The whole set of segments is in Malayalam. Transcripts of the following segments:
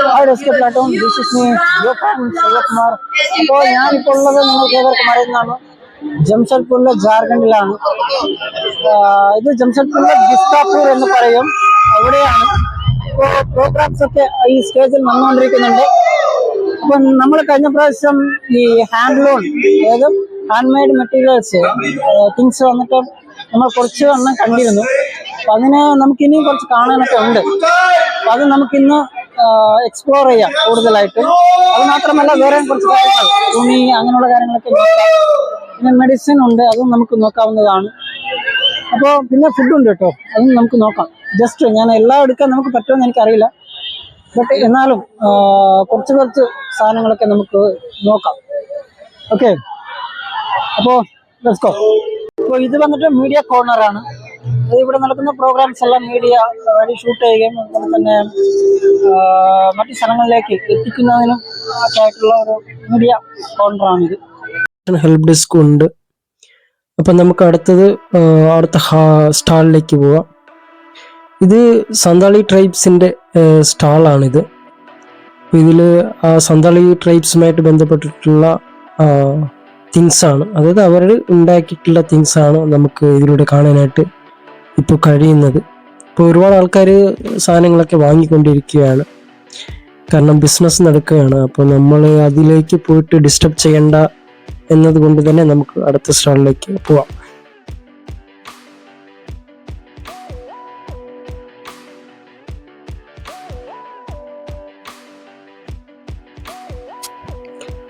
Platoon this is me your friend Shivakumar അപ്പോൾ ഞാനിപ്പോൾ ഉള്ളത് നിങ്ങൾക്ക് ഏവർക്കും അറിയുന്നതാണ്. ജംഷഡ്പൂരിലെ ജാർഖണ്ഡിലാണ്. ഇത് ജംഷഡ്പൂരിലെ ബിസ്താപൂർ എന്ന് പറയും. അവിടെയാണ് ഇപ്പോൾ പ്രോഗ്രാംസ് ഒക്കെ ഈ സ്റ്റേജിൽ വന്നുകൊണ്ടിരിക്കുന്നുണ്ട്. അപ്പം നമ്മൾ കഴിഞ്ഞ പ്രാവശ്യം ഈ ഹാൻഡ്ലൂൺ അതായത് ഹാൻഡ് മെയ്ഡ് മെറ്റീരിയൽസ് തിങ്സ് വന്നിട്ട് നമ്മൾ കുറച്ച് എണ്ണം കണ്ടിരുന്നു. അപ്പം അതിന് നമുക്കിനിയും കുറച്ച് കാണാനൊക്കെ ഉണ്ട്. അപ്പം അത് നമുക്കിന്ന് എക്സ്പ്ലോർ ചെയ്യാം കൂടുതലായിട്ട്. അത് മാത്രമല്ല വേറെ കുറച്ച് കാര്യങ്ങൾ. തുണി അങ്ങനെയുള്ള കാര്യങ്ങളൊക്കെ നോക്കാം. പിന്നെ മെഡിസിൻ ഉണ്ട് അതും നമുക്ക് നോക്കാവുന്നതാണ്. അപ്പോൾ പിന്നെ ഫുഡ് ഉണ്ട് കേട്ടോ. അതും നമുക്ക് നോക്കാം. ജസ്റ്റ് ഞാൻ എല്ലാം എടുക്കാൻ നമുക്ക് പറ്റുമെന്ന് എനിക്കറിയില്ല. ബട്ട് എന്നാലും കുറച്ച് കുറച്ച് സാധനങ്ങളൊക്കെ നമുക്ക് നോക്കാം. ഓക്കെ അപ്പോൾ ലെറ്റ്സ് ഗോ അപ്പോൾ ഇത് വന്നിട്ട് മീഡിയ അത് ഇവിടെ നടക്കുന്ന പ്രോഗ്രാംസ് എല്ലാം മീഡിയ വഴി ഷൂട്ട് ചെയ്യുകയും അതുപോലെ തന്നെ മറ്റു സ്ഥലങ്ങളിലേക്ക് എത്തിക്കുന്നതിനും ഒക്കെ ആയിട്ടുള്ള ഒരു മീഡിയ കൗണ്ടറാണിത് ഹെൽപ് ഡെസ്ക് ഉണ്ട്. അപ്പം നമുക്ക് അടുത്തത് അടുത്ത സ്റ്റാളിലേക്ക് പോവാം. ഇത് സന്താളി ട്രൈബ്സിന്റെ സ്റ്റാളാണിത്. ഇതിൽ ആ സന്താളി ട്രൈബ്സുമായിട്ട് ബന്ധപ്പെട്ടിട്ടുള്ള തിങ്സ് ആണ്. അതായത് അവർ ഉണ്ടാക്കിയിട്ടുള്ള തിങ്സ് ആണ് നമുക്ക് ഇതിലൂടെ കാണാനായിട്ട് ഇപ്പോൾ കഴിയുന്നത്. ഇപ്പോൾ ഒരുപാട് ആൾക്കാർ സാധനങ്ങളൊക്കെ വാങ്ങിക്കൊണ്ടിരിക്കുകയാണ്. കാരണം ബിസിനസ് നടക്കുകയാണ്. അപ്പോൾ നമ്മൾ അതിലേക്ക് പോയിട്ട് ഡിസ്റ്റർബ് ചെയ്യേണ്ട എന്നതുകൊണ്ട് തന്നെ നമുക്ക് അടുത്ത സ്റ്റാളിലേക്ക് പോവാം.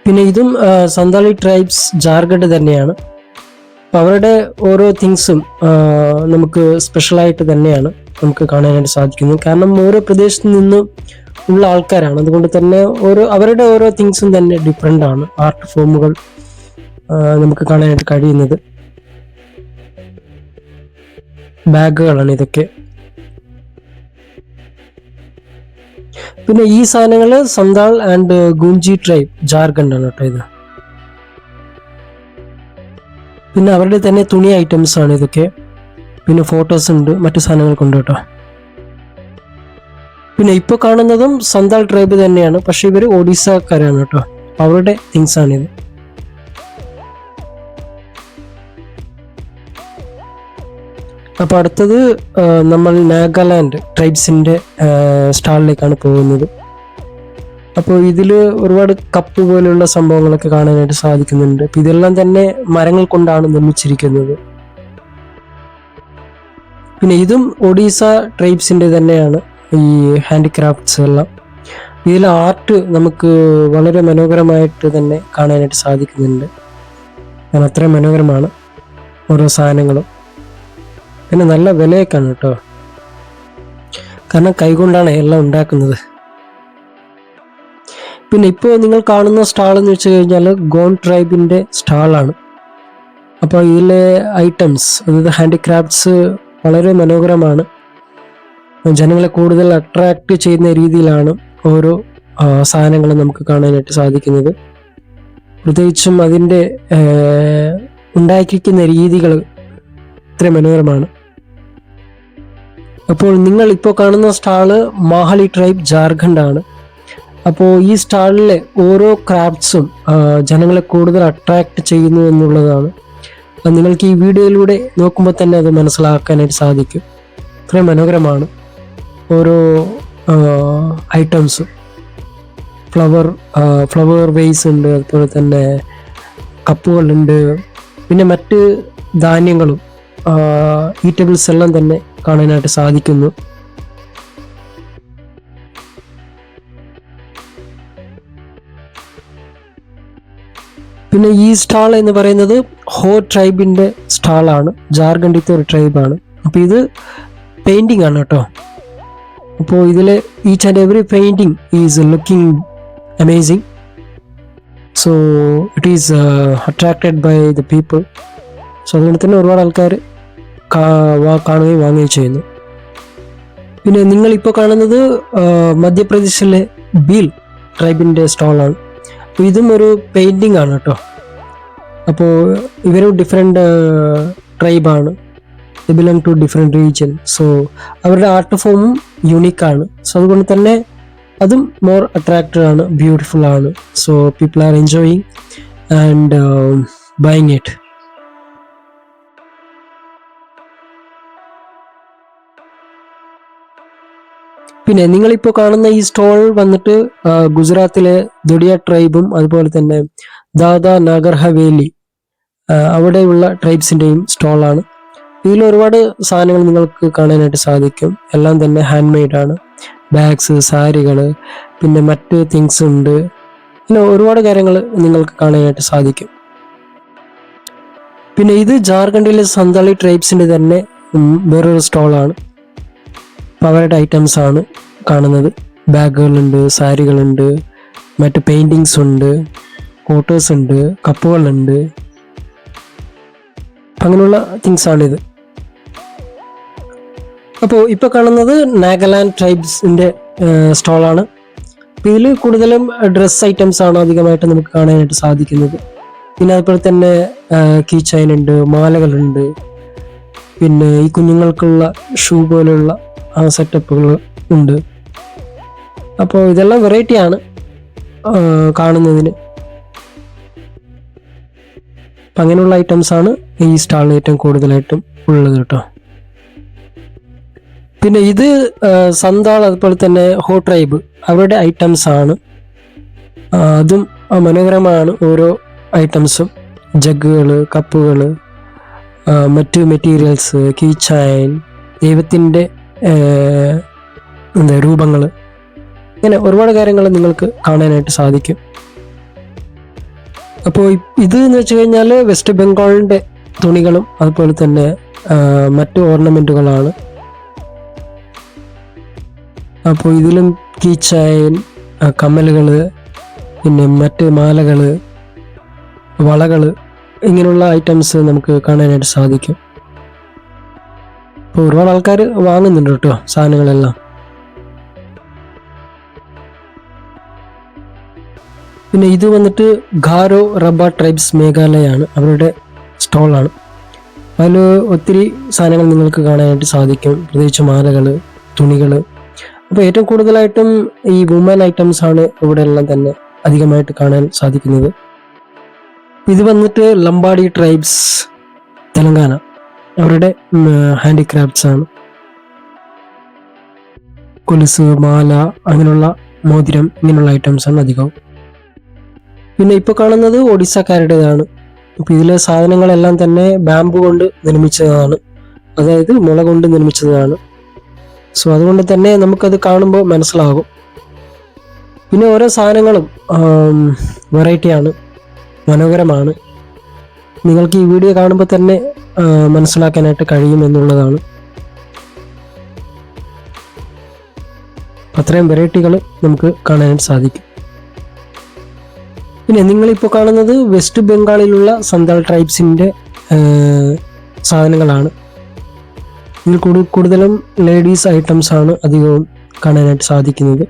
പിന്നെ ഇതും സന്താളി ട്രൈബ്സ് ജാർഖണ്ഡ് തന്നെയാണ്. അപ്പൊ അവരുടെ ഓരോ തിങ്സും നമുക്ക് സ്പെഷ്യലായിട്ട് തന്നെയാണ് നമുക്ക് കാണാനായിട്ട് സാധിക്കുന്നത്. കാരണം ഓരോ പ്രദേശത്ത് നിന്നും ഉള്ള ആൾക്കാരാണ്. അതുകൊണ്ട് തന്നെ ഓരോ അവരുടെ ഓരോ തിങ്സും തന്നെ ഡിഫറെന്റ് ആണ്. ആർട്ട് ഫോമുകൾ നമുക്ക് കാണാനായിട്ട് കഴിയുന്നത്. ബാഗുകളാണ് ഇതൊക്കെ. പിന്നെ ഈ സാധനങ്ങൾ സന്താൾ ആൻഡ് ഗുഞ്ചി ട്രൈബ് ജാർഖണ്ഡ് ആണ് കേട്ടോ ഇത്. പിന്നെ അവരുടെ തന്നെ തുണി ഐറ്റംസ് ആണ് ഇതൊക്കെ. പിന്നെ ഫോട്ടോസ് ഉണ്ട് മറ്റു സാധനങ്ങൾ ഉണ്ട് കേട്ടോ. പിന്നെ ഇപ്പൊ കാണുന്നതും സന്താൾ ട്രൈബ് തന്നെയാണ്. പക്ഷെ ഇവർ ഒഡീസക്കാരാണ് കേട്ടോ. അവരുടെ തിങ്സ് ആണിത് അപ്പൊ അടുത്തത് നമ്മൾ നാഗാലാൻഡ് ട്രൈബ്സിന്റെ സ്റ്റാളിലേക്കാണ് പോകുന്നത്. അപ്പോൾ ഇതിൽ ഒരുപാട് കപ്പ് പോലെയുള്ള സംഭവങ്ങളൊക്കെ കാണാനായിട്ട് സാധിക്കുന്നുണ്ട്. അപ്പോൾ ഇതെല്ലാം തന്നെ മരങ്ങൾ കൊണ്ടാണ് നിർമ്മിച്ചിരിക്കുന്നത്. പിന്നെ ഇതും ഒഡീസ ട്രൈബ്സിന്റെ തന്നെയാണ് ഈ ഹാൻഡിക്രാഫ്റ്റ്സ് എല്ലാം. ഇതിൽ ആർട്ട് നമുക്ക് വളരെ മനോഹരമായിട്ട് തന്നെ കാണാനായിട്ട് സാധിക്കുന്നുണ്ട്. കാരണം അത്രയും മനോഹരമാണ് ഓരോ സാധനങ്ങളും. പിന്നെ നല്ല വിലയൊക്കെയാണ് കേട്ടോ. കാരണം കൈകൊണ്ടാണ് എല്ലാം ഉണ്ടാക്കുന്നത്. പിന്നെ ഇപ്പോൾ നിങ്ങൾ കാണുന്ന സ്റ്റാൾ എന്ന് വെച്ച് കഴിഞ്ഞാൽ ഗോൺ ട്രൈബിന്റെ സ്റ്റാളാണ് അപ്പോൾ ഇതിലെ ഐറ്റംസ് അതായത് ഹാൻഡിക്രാഫ്റ്റ്സ് വളരെ മനോഹരമാണ്. ജനങ്ങളെ കൂടുതൽ അട്രാക്ട് ചെയ്യുന്ന രീതിയിലാണ് ഓരോ സാധനങ്ങളും നമുക്ക് കാണാനായിട്ട് സാധിക്കുന്നത്. പ്രത്യേകിച്ചും അതിന്റെ ഉണ്ടാക്കിയിരിക്കുന്ന രീതികൾ ഇത്ര മനോഹരമാണ്. അപ്പോൾ നിങ്ങൾ ഇപ്പോൾ കാണുന്ന സ്റ്റാൾ മാഹളി ട്രൈബ് ജാർഖണ്ഡ് ആണ് അപ്പോൾ ഈ സ്റ്റാളിലെ ഓരോ ക്രാഫ്റ്റ്സും ജനങ്ങളെ കൂടുതൽ അട്രാക്ട് ചെയ്യുന്നു എന്നുള്ളതാണ്. നിങ്ങൾക്ക് ഈ വീഡിയോയിലൂടെ നോക്കുമ്പോൾ തന്നെ അത് മനസ്സിലാക്കാനായിട്ട് സാധിക്കും. അത്രയും മനോഹരമാണ് ഓരോ ഐറ്റംസ് ഫ്ലവർ ഫ്ലവർ വേസ് ഉണ്ട് അതുപോലെ തന്നെ കപ്പുകളുണ്ട്. പിന്നെ മറ്റ് ധാന്യങ്ങളും ഈറ്റബിൾസ് എല്ലാം തന്നെ കാണാനായിട്ട് സാധിക്കുന്നു. പിന്നെ ഈ സ്റ്റാൾ എന്ന് പറയുന്നത് ഹോ ട്രൈബിന്റെ സ്റ്റാളാണ്. ജാർഖണ്ഡിത്തെ ഒരു ട്രൈബാണ്. അപ്പോൾ ഇത് പെയിന്റിംഗ് ആണ് കേട്ടോ. അപ്പോൾ ഇതിൽ each and every painting is looking amazing so it is attracted by the people so അതുകൊണ്ട് തന്നെ ഒരുപാട് ആൾക്കാർ കാണുകയും വാങ്ങുകയും ചെയ്യുന്നു. പിന്നെ നിങ്ങളിപ്പോൾ കാണുന്നത് മധ്യപ്രദേശിലെ ബീൽ ട്രൈബിന്റെ സ്റ്റാളാണ്. അപ്പോൾ ഇതും ഒരു പെയിന്റിംഗ് ആണ് കേട്ടോ അപ്പോൾ ഇവരും different ട്രൈബാണ് belong to different region so അവരുടെ ആർട്ട് ഫോമും യുണീക്കാണ് സോ അതുകൊണ്ട് തന്നെ അതും മോർ അട്രാക്റ്റഡ് ആണ് ബ്യൂട്ടിഫുൾ ആണ്. So people are enjoying and buying it പിന്നെ നിങ്ങളിപ്പോൾ കാണുന്ന ഈ സ്റ്റോൾ വന്നിട്ട് ഗുജറാത്തിലെ ദുഡിയ ട്രൈബും അതുപോലെ തന്നെ ദാദാ നാഗർ ഹവേലി അവിടെയുള്ള ട്രൈബ്സിന്റെയും സ്റ്റോളാണ് ഇതിൽ ഒരുപാട് സാധനങ്ങൾ നിങ്ങൾക്ക് കാണാനായിട്ട് സാധിക്കും. എല്ലാം തന്നെ ഹാൻഡ് മെയ്ഡ് ആണ്. ബാഗ്സ് സാരികൾ പിന്നെ മറ്റ് തിങ്സ് ഉണ്ട്. പിന്നെ ഒരുപാട് കാര്യങ്ങൾ നിങ്ങൾക്ക് കാണാനായിട്ട് സാധിക്കും. പിന്നെ ഇത് ജാർഖണ്ഡിലെ സന്താളി ട്രൈബ്സിന്റെ തന്നെ വേറൊരു സ്റ്റോളാണ് അവരുടെ ഐറ്റംസ് ആണ് കാണുന്നത്. ബാഗുകളുണ്ട് സാരികളുണ്ട് മറ്റ് പെയിന്റിങ്സ് ഉണ്ട് ഫോട്ടോസ് ഉണ്ട് കപ്പുകളുണ്ട്. അങ്ങനെയുള്ള തിങ്സ് ആണിത് അപ്പോൾ ഇപ്പോൾ കാണുന്നത് നാഗാലാൻഡ് ട്രൈബ്സിന്റെ സ്റ്റോളാണ്. അപ്പോൾ ഇതിൽ കൂടുതലും ഡ്രസ് ഐറ്റംസ് ആണ് അധികമായിട്ട് നമുക്ക് കാണാനായിട്ട് സാധിക്കുന്നത്. പിന്നെ അതുപോലെ തന്നെ കീ ഉണ്ട് മാലകളുണ്ട്. പിന്നെ ഈ കുഞ്ഞുങ്ങൾക്കുള്ള ഷൂ പോലുള്ള സെറ്റപ്പുകൾ ഉണ്ട്. അപ്പോൾ ഇതെല്ലാം വെറൈറ്റിയാണ് കാണുന്നതിന്. അപ്പം അങ്ങനെയുള്ള ഐറ്റംസ് ആണ് ഈ സ്റ്റാളിൽ ഏറ്റവും കൂടുതലായിട്ടും ഉള്ളത് കേട്ടോ. പിന്നെ ഇത് സന്താൾ അതുപോലെ തന്നെ ഹോ ട്രൈബ് അവരുടെ ഐറ്റംസ് ആണ് അതും മനോഹരമാണ് ഓരോ ഐറ്റംസും ജഗ്ഗുകൾ കപ്പുകൾ മറ്റു മെറ്റീരിയൽസ് കീ ചൈൻ ദൈവത്തിന്റെ എന്താ രൂപങ്ങൾ. ഇങ്ങനെ ഒരുപാട് കാര്യങ്ങൾ നിങ്ങൾക്ക് കാണാനായിട്ട് സാധിക്കും. അപ്പോൾ ഇത് എന്ന് വെച്ച് കഴിഞ്ഞാൽ വെസ്റ്റ് ബംഗാളിന്റെ തുണികളും അതുപോലെ തന്നെ മറ്റു ഓർണമെന്റുകളാണ്. അപ്പോൾ ഇതിലും കീച്ചായൻ കമ്മലുകൾ പിന്നെ മറ്റ് മാലകൾ വളകൾ ഇങ്ങനെയുള്ള ഐറ്റംസ് നമുക്ക് കാണാനായിട്ട് സാധിക്കും. അപ്പോൾ ഒരുപാട് ആൾക്കാർ വാങ്ങുന്നുണ്ട് കേട്ടോ സാധനങ്ങളെല്ലാം. പിന്നെ ഇത് വന്നിട്ട് ഖാരോ റബ ട്രൈബ്സ് മേഘാലയാണ്. അവരുടെ സ്റ്റോളാണ്. അതിൽ ഒത്തിരി സാധനങ്ങൾ നിങ്ങൾക്ക് കാണാനായിട്ട് സാധിക്കും. പ്രത്യേകിച്ച് മാലകൾ തുണികൾ അപ്പോൾ ഏറ്റവും കൂടുതലായിട്ടും ഈ വുമൻ ഐറ്റംസ് ആണ് ഇവിടെ എല്ലാം തന്നെ അധികമായിട്ട് കാണാൻ സാധിക്കുന്നത്. ഇത് വന്നിട്ട് ലംബാഡി ട്രൈബ്സ് തെലങ്കാന. അവരുടെ ഹാൻഡിക്രാഫ്റ്റ്സ് ആണ്. കൊലുസ് മാല അങ്ങനെയുള്ള മോതിരം ഇങ്ങനെയുള്ള ഐറ്റംസ് ആണ് അധികവും. പിന്നെ ഇപ്പോൾ കാണുന്നത് ഒഡീസക്കാരുടേതാണ്. ഇപ്പം ഇതിലെ സാധനങ്ങളെല്ലാം തന്നെ ബാമ്പു കൊണ്ട് നിർമ്മിച്ചതാണ്. അതായത് മുള കൊണ്ട് നിർമ്മിച്ചതാണ്. സോ അതുകൊണ്ട് തന്നെ നമുക്കത് കാണുമ്പോൾ മനസ്സിലാകും. പിന്നെ ഓരോ സാധനങ്ങളും വെറൈറ്റിയാണ് മനോഹരമാണ്. നിങ്ങൾക്ക് ഈ വീഡിയോ കാണുമ്പോൾ തന്നെ മനസ്സിലാക്കാനായിട്ട് കഴിയുമെന്നുള്ളതാണ് അത്രയും വെറൈറ്റികൾ നമുക്ക് കാണാൻ സാധിക്കും. പിന്നെ നിങ്ങളിപ്പോൾ കാണുന്നത് വെസ്റ്റ് ബംഗാളിലുള്ള സന്താൾ ട്രൈബ്സിന്റെ സാധനങ്ങളാണ്. ഇതിൽ കൂടു കൂടുതലും ലേഡീസ് ഐറ്റംസ് ആണ് അധികവും കാണാനായിട്ട് സാധിക്കുന്നത്.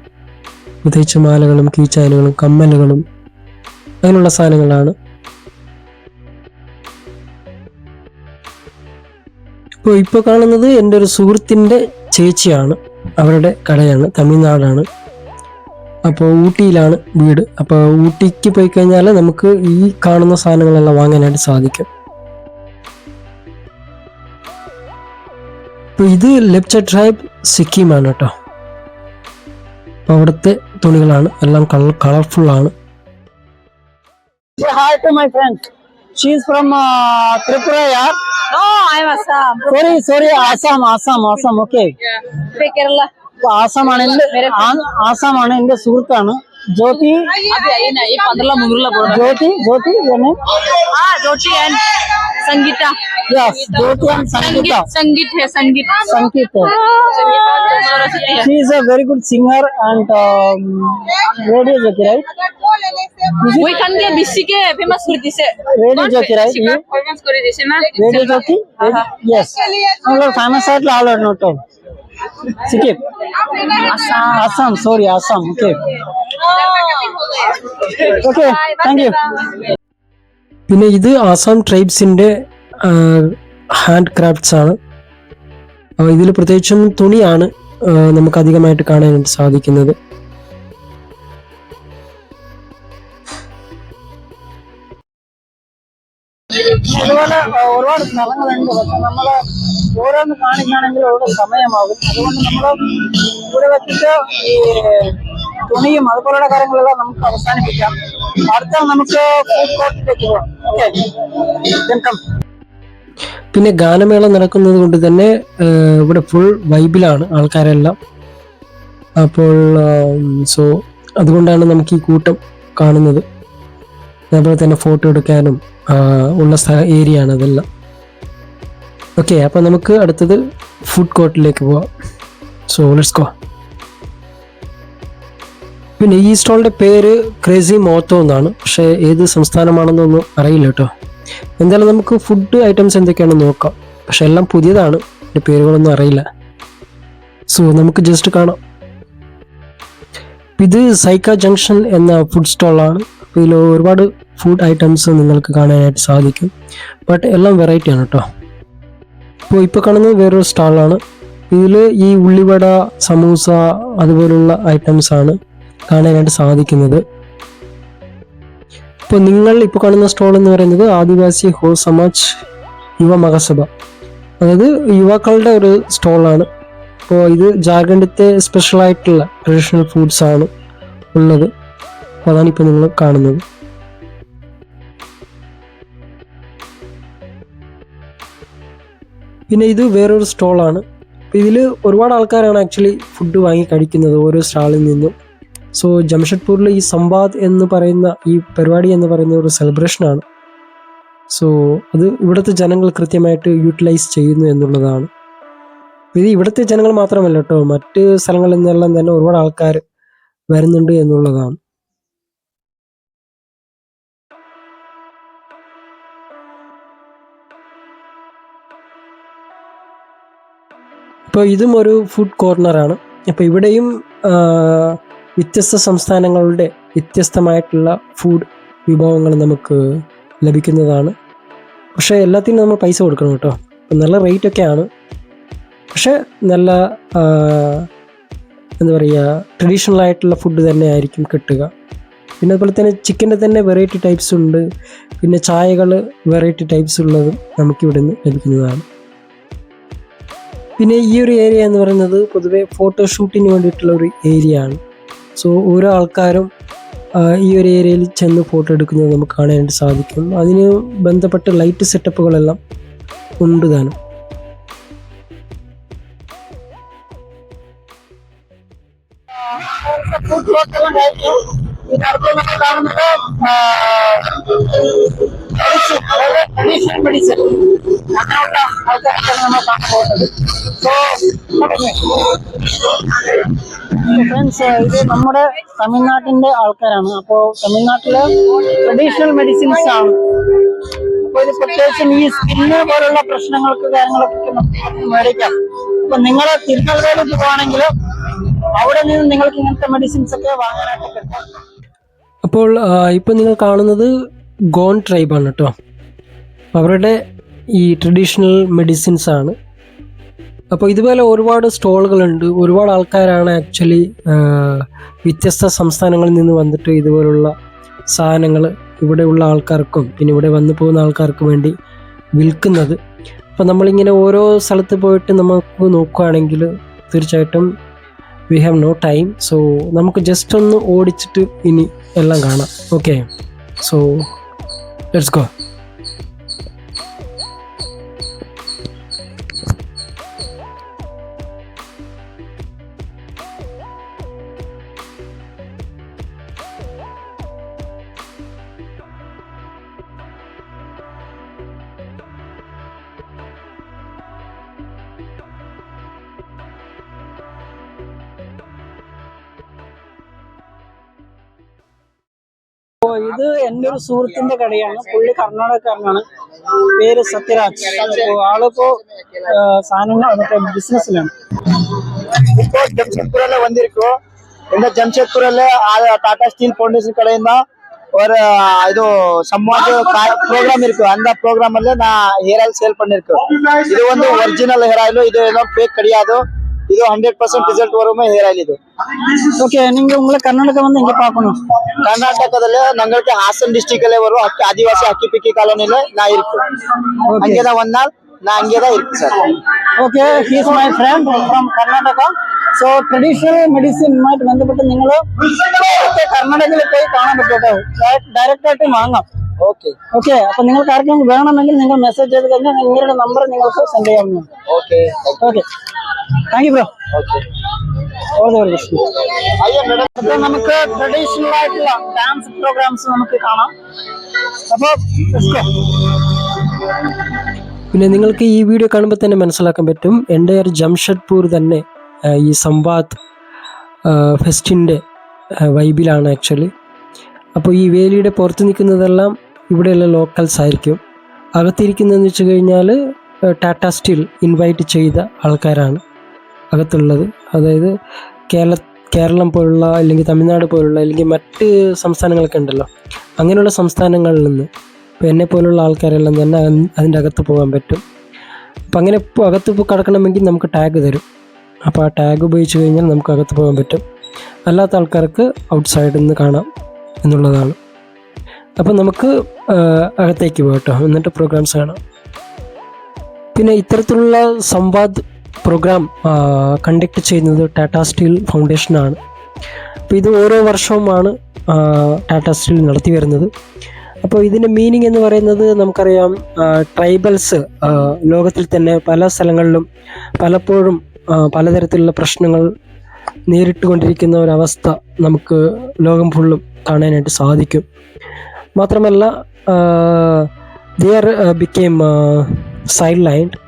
പ്രത്യേകിച്ച് മാലകളും കീച്ചാനുകളും കമ്മലുകളും അങ്ങനെയുള്ള സാധനങ്ങളാണ്. ഇപ്പോൾ ഇപ്പോൾ കാണുന്നത് എന്റെ ഒരു സുഹൃത്തിന്റെ ചേച്ചിയാണ്. അവരുടെ കടയാണ് തമിഴ്നാടാണ്. അപ്പോൾ ഊട്ടിയിലാണ് വീട്. അപ്പോൾ ഊട്ടിക്ക് പോയി കഴിഞ്ഞാൽ നമുക്ക് ഈ കാണുന്ന സാധനങ്ങളെല്ലാം വാങ്ങാനായിട്ട് സാധിക്കും. അപ്പോൾ ഇത് ലെപ്ച ട്രൈബ് സിക്കിമാണ് കേട്ടോ. അപ്പോൾ അവിടുത്തെ തുണികളാണ്. എല്ലാം കളർ കളർഫുൾ ആണ് to my to She's from uh, Tripura, yeah. No, I I'm Assam. Sorry, sorry, Assam, Assam, Assam. Okay. Yeah. Kerala. Assam, Assam, ആസാമാണ് എന്റെ ആസാമാണ് എന്റെ സുഹൃത്താണ് ജ്യോതി ജ്യോതി ജ്യോതി संगीता। यस ज्योति संगीता संगीत है संगीत। संगीत है। She is a very good singer and radio jockey right ওই খান দিয়ে বিশ্বকে ফেমাস করে দিছে রেডিও জকি রাইট ফেমাস করে দিছে ना रेडियो জকি यस हम फ़ेमस है लाल और not Sikkim Assam sorry Assam okay okay thank you പിന്നെ ഇത് ആസാം ട്രൈബ്സിന്റെ ഹാൻഡ് ക്രാഫ്റ്റ്സ് ആണ് ഇതിൽ പ്രത്യേകിച്ചും തുണിയാണ് നമുക്ക് അധികമായിട്ട് കാണാൻ സാധിക്കുന്നത്. ഒരുപാട് സ്ഥലങ്ങളുണ്ട്. പക്ഷെ നമ്മൾ ഓരോന്ന് കാണിക്കുകയാണെങ്കിൽ ഓരോ സമയമാകും. അതുകൊണ്ട് നമ്മൾ ഇവിടെ വെച്ചിട്ട് ഈ തുണിയും അതുപോലുള്ള കാര്യങ്ങളെല്ലാം നമുക്ക് അവസാനിപ്പിക്കാം. അടുത്ത നമുക്ക് ഫുഡ് കോർട്ടിലേക്ക് പോകാം. ഓക്കെ പിന്നെ ഗാനമേള നടക്കുന്നത് കൊണ്ട് തന്നെ ഇവിടെ ഫുൾ വൈബിലാണ് ആൾക്കാരെല്ലാം. അപ്പോൾ സോ അതുകൊണ്ടാണ് നമുക്ക് ഈ കൂട്ടം കാണുന്നത്. അതേപോലെ തന്നെ ഫോട്ടോ എടുക്കാനും ഉള്ള ഉള്ള ഏരിയ ആണ് അതെല്ലാം. ഓക്കെ അപ്പോൾ നമുക്ക് അടുത്തത് ഫുഡ് കോർട്ടിലേക്ക് പോവാം. സോ ലെറ്റ്സ് ഗോ പിന്നെ ഈ സ്റ്റോളിന്റെ പേര് ക്രേസി മോത്തോ എന്നാണ്. പക്ഷേ ഏത് സംസ്ഥാനമാണെന്നൊന്നും അറിയില്ല കേട്ടോ. എന്തായാലും നമുക്ക് ഫുഡ് ഐറ്റംസ് എന്തൊക്കെയാണെന്ന് നോക്കാം. പക്ഷെ എല്ലാം പുതിയതാണ്. എന്റെ പേരുകളൊന്നും അറിയില്ല. സോ നമുക്ക് ജസ്റ്റ് കാണാം. ഇത് സൈക്ക ജംഗ്ഷൻ എന്ന ഫുഡ് സ്റ്റോളാണ് അപ്പോൾ ഇതിൽ ഒരുപാട് ഫുഡ് ഐറ്റംസ് നിങ്ങൾക്ക് കാണാനായിട്ട് സാധിക്കും. ബട്ട് എല്ലാം വെറൈറ്റിയാണ് കേട്ടോ. ഇപ്പോൾ ഇപ്പോൾ കാണുന്നത് വേറൊരു സ്റ്റാളാണ് ഇതിൽ ഈ ഉള്ളിവട സമൂസ അതുപോലുള്ള ഐറ്റംസ് ആണ്. കാണാനായിട്ട് സാധിക്കുന്നത്. ഇപ്പോൾ നിങ്ങൾ ഇപ്പോൾ കാണുന്ന സ്റ്റോൾ എന്ന് പറയുന്നത് ആദിവാസി ഹോ സമാജ് യുവ മഹാസഭ. അതായത് യുവാക്കളുടെ ഒരു സ്റ്റോളാണ് അപ്പോൾ ഇത് ജാർഖണ്ഡിത്തെ സ്പെഷ്യലായിട്ടുള്ള ട്രഡീഷണൽ ഫുഡ്സ് ആണ് ഉള്ളത്. അപ്പോൾ അതാണ് ഇപ്പോൾ നിങ്ങൾ കാണുന്നത്. പിന്നെ ഇത് വേറൊരു സ്റ്റോളാണ് ഇതിൽ ഒരുപാട് ആൾക്കാരാണ് ആക്ച്വലി ഫുഡ് വാങ്ങി കഴിക്കുന്നത് ഓരോ സ്റ്റാളിൽ നിന്നും. സോ ജംഷഡ്പൂരിൽ ഈ സംവാദ് എന്ന് പറയുന്ന ഈ പരിപാടി എന്ന് പറയുന്ന ഒരു സെലിബ്രേഷനാണ് സോ അത് ഇവിടുത്തെ ജനങ്ങൾ കൃത്യമായിട്ട് യൂട്ടിലൈസ് ചെയ്യുന്നു എന്നുള്ളതാണ്. ഇത് ഇവിടുത്തെ ജനങ്ങൾ മാത്രമല്ല കേട്ടോ മറ്റ് സ്ഥലങ്ങളിൽ നിന്നെല്ലാം തന്നെ ഒരുപാട് ആൾക്കാർ വരുന്നുണ്ട് എന്നുള്ളതാണ്. ഇപ്പോൾ ഇതും ഒരു ഫുഡ് കോർണറാണ് അപ്പോൾ ഇവിടെയും വ്യത്യസ്ത സംസ്ഥാനങ്ങളുടെ വ്യത്യസ്തമായിട്ടുള്ള ഫുഡ് വിഭവങ്ങൾ നമുക്ക് ലഭിക്കുന്നതാണ്. പക്ഷേ എല്ലാത്തിനും നമ്മൾ പൈസ കൊടുക്കണം കേട്ടോ. നല്ല റേറ്റ് ഒക്കെയാണ് പക്ഷേ നല്ല എന്താ പറയുക ട്രഡീഷണൽ ആയിട്ടുള്ള ഫുഡ് തന്നെ ആയിരിക്കും കിട്ടുക. പിന്നെ അതുപോലെ തന്നെ ചിക്കന്റെ തന്നെ വെറൈറ്റി ടൈപ്സ് ഉണ്ട്. പിന്നെ ചായകൾ വെറൈറ്റി ടൈപ്സ് ഉള്ളതും നമുക്കിവിടെ നിന്ന് ലഭിക്കുന്നതാണ്. പിന്നെ ഈ ഒരു ഏരിയ എന്ന് പറയുന്നത് പൊതുവെ ഫോട്ടോഷൂട്ടിന് വേണ്ടിയിട്ടുള്ള ഒരു ഏരിയ ആണ്. സോ ഓരോ ആൾക്കാരും ഈ ഒരു ഏരിയയിൽ ചെന്ന് ഫോട്ടോ എടുക്കുന്നത് നമുക്ക് കാണാനായിട്ട് സാധിക്കും. അതിന് ബന്ധപ്പെട്ട ലൈറ്റ് സെറ്റപ്പുകളെല്ലാം ഉണ്ട് താനും. ഫുഡ് ഫ്രണ്ട്സ് ഇത് നമ്മുടെ തമിഴ്നാട്ടിന്റെ ആൾക്കാരാണ്. അപ്പോൾ തമിഴ്നാട്ടിലെ ട്രഡീഷണൽ മെഡിസിൻസ് ആണ്. അപ്പോൾ ഇത് പ്രത്യേകിച്ചും ഈ സ്കിന്ന് പോലുള്ള പ്രശ്നങ്ങൾക്ക് കാര്യങ്ങളൊക്കെ മേടിക്കാം. അപ്പൊ നിങ്ങൾ തിരുനെൽവേലിക്ക് പോവാണെങ്കിൽ അവിടെ നിന്ന് നിങ്ങൾക്ക് ഇങ്ങനത്തെ മെഡിസിൻസ് ഒക്കെ വാങ്ങാനായിട്ട് അപ്പോൾ ഇപ്പം നിങ്ങൾ കാണുന്നത് ഗോൺ ട്രൈബാണ് കേട്ടോ. അവരുടെ ഈ ട്രഡീഷണൽ മെഡിസിൻസ് ആണ്. അപ്പോൾ ഇതുപോലെ ഒരുപാട് സ്റ്റോളുകളുണ്ട്. ഒരുപാട് ആൾക്കാരാണ് ആക്ച്വലി വ്യത്യസ്ത സംസ്ഥാനങ്ങളിൽ നിന്ന് വന്നിട്ട് ഇതുപോലുള്ള സാധനങ്ങൾ ഇവിടെയുള്ള ആൾക്കാർക്കും പിന്നെ ഇവിടെ വന്നു പോകുന്ന ആൾക്കാർക്കും വേണ്ടി വിൽക്കുന്നത്. അപ്പോൾ നമ്മളിങ്ങനെ ഓരോ സ്ഥലത്ത് പോയിട്ട് നമുക്ക് നോക്കുകയാണെങ്കിൽ തീർച്ചയായിട്ടും we have no time so നമുക്ക് ജസ്റ്റ് ഒന്ന് ഓടിച്ചിട്ട് ഇനി എല്ലാം കാണാം. ഓക്കെ സോ ലെറ്റ്സ് ഗോ അപ്പോൾ ഇത് എൻ്റെ ഒരു സുഹൃത്തിന്റെ കടയാണ്. പുള്ളി കർണാടകക്കാരനാണ്. പേര് സത്യരാജ്. അപ്പോൾ ആളിപ്പോ സാധനങ്ങൾ മറ്റേ ബിസിനസ്സിലാണ്. இப்போ ஜம்ஷெட்பூரில் வந்திருக்கோம் இந்த ஜம்ஷெட்பூரில் டாடா ஸ்டீல் ஃபவுண்டேஷன் கடையும் தான் ஒரு இது சம்மாஜ் ப்ரோக்ராம் இருக்கு அந்த ப்ரோக்ராம் நான் ஹேர் ஆயில் சேல் பண்ணிருக்கேன் இது வந்து ஒரிஜினல் ஹேர் ஆயிலும் இது எதுவும் ஃபேக் கிடையாது ಇದು ಹಂಡ್ರೆಡ್ ಪರ್ಸೆಂಟ್ ರಿಸಲ್ಟ್ ವರೆಗೂ ಹೇರ್ ಆಯಿಲ್ ಇದು ಓಕೆ ನಿಮ್ಗೆ ಉಂಗ್ಲ ಕರ್ನಾಟಕ ಬಂದು ಹಿಂಗೆ ಪಾಪನು ಕರ್ನಾಟಕದಲ್ಲಿ ನಂಗಳಿಗೆ ಹಾಸನ್ ಡಿಸ್ಟಿಕ್ ಅಲ್ಲೇ ಬರುವ ಅಕ್ಕಿ ಆದಿವಾಸಿ ಅಕ್ಕಿ ಪಿಕ್ಕಿ ಕಾಲೋನಿಲೇ ನಾ ಇರ್ಕು ಹಂಗೆದ ಒಂದ್ ನಾಲ್ ನಾ ಹಂಗೆದ ಇರ್ಕು sir okay he's my friend from Karnataka so traditional മെഡിസിനുമായിട്ട് ബന്ധപ്പെട്ട് നിങ്ങൾ കർണാടകയിൽ പോയി കാണാൻ പറ്റൂട്ടോ ഡയറക്റ്റ് ആയിട്ട് വാങ്ങാം ഓക്കെ ഓക്കെ അപ്പൊ നിങ്ങൾക്ക് ആർക്കെങ്കിലും വേണമെങ്കിൽ നിങ്ങൾ മെസ്സേജ് ചെയ്ത് കഴിഞ്ഞാൽ നിങ്ങളുടെ നമ്പർ നിങ്ങൾക്ക് സെൻഡ് ചെയ്യാവുന്നതാണ് okay okay thank you bro നമുക്ക് ട്രഡീഷണൽ ആയിട്ടുള്ള ഡാൻസ് പ്രോഗ്രാംസ് നമുക്ക് കാണാം. അപ്പൊ പിന്നെ നിങ്ങൾക്ക് ഈ വീഡിയോ കാണുമ്പോൾ തന്നെ മനസ്സിലാക്കാൻ പറ്റും എന്റെ ജംഷഡ്പൂർ തന്നെ ഈ സംവാദ് ഫെസ്റ്റിന്റെ വൈബിലാണ് ആക്ച്വലി അപ്പോൾ ഈ വേലിയുടെ പുറത്ത് നിൽക്കുന്നതെല്ലാം ഇവിടെയുള്ള ലോക്കൽസ് ആയിരിക്കും. അകത്തിരിക്കുന്നതെന്ന് വെച്ച് കഴിഞ്ഞാൽ ടാറ്റ സ്റ്റിൽ ഇൻവൈറ്റ് ചെയ്ത ആൾക്കാരാണ്. അകത്തുള്ളത്. അതായത് കേരള കേരളം പോലുള്ള അല്ലെങ്കിൽ തമിഴ്നാട് പോലുള്ള അല്ലെങ്കിൽ മറ്റ് സംസ്ഥാനങ്ങളൊക്കെ ഉണ്ടല്ലോ. അങ്ങനെയുള്ള സംസ്ഥാനങ്ങളിൽ നിന്ന് ഇപ്പോൾ എന്നെ പോലുള്ള ആൾക്കാരെല്ലാം തന്നെ അതിന്റെ അകത്ത് പോകാൻ പറ്റും. അപ്പം അങ്ങനെ ഇപ്പോൾ അകത്ത് കടക്കണമെങ്കിൽ നമുക്ക് ടാഗ് തരും. അപ്പോൾ ആ ടാഗ് ഉപയോഗിച്ച് കഴിഞ്ഞാൽ നമുക്ക് അകത്ത് പോകാൻ പറ്റും. അല്ലാത്ത ആൾക്കാർക്ക് ഔട്ട് സൈഡിൽ നിന്ന് കാണാം എന്നുള്ളതാണ്. അപ്പോൾ നമുക്ക് അകത്തേക്ക് പോകട്ടോ കേട്ടോ. എന്നിട്ട് പ്രോഗ്രാംസ് കാണാം. പിന്നെ ഇത്തരത്തിലുള്ള സംവാദ് പ്രോഗ്രാം കണ്ടക്ട് ചെയ്യുന്നത് ടാറ്റ സ്റ്റീൽ ഫൗണ്ടേഷനാണ് അപ്പോൾ ഇത് ഓരോ വർഷവുമാണ് ടാറ്റ സ്റ്റീൽ നടത്തി വരുന്നത്. അപ്പോൾ ഇതിന്റെ മീനിങ് എന്ന് പറയുന്നത് നമുക്കറിയാം ട്രൈബൽസ് ലോകത്തിൽ തന്നെ പല സ്ഥലങ്ങളിലും പലപ്പോഴും പലതരത്തിലുള്ള പ്രശ്നങ്ങൾ നേരിട്ടുകൊണ്ടിരിക്കുന്ന ഒരവസ്ഥ നമുക്ക് ലോകം ഫുള്ളും കാണാനായിട്ട് സാധിക്കും. മാത്രമല്ല their became side lined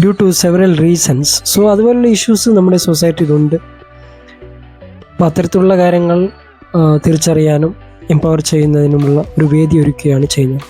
due to several reasons so അതുപോലുള്ള ഇഷ്യൂസ് നമ്മുടെ സൊസൈറ്റിയിലുണ്ട് അപ്പോൾ അത്തരത്തിലുള്ള കാര്യങ്ങൾ തിരിച്ചറിയാനും എംപവർ ചെയ്യുന്നതിനുമുള്ള ഒരു വേദി ഒരുക്കുകയാണ് ചെയ്യുന്നത്.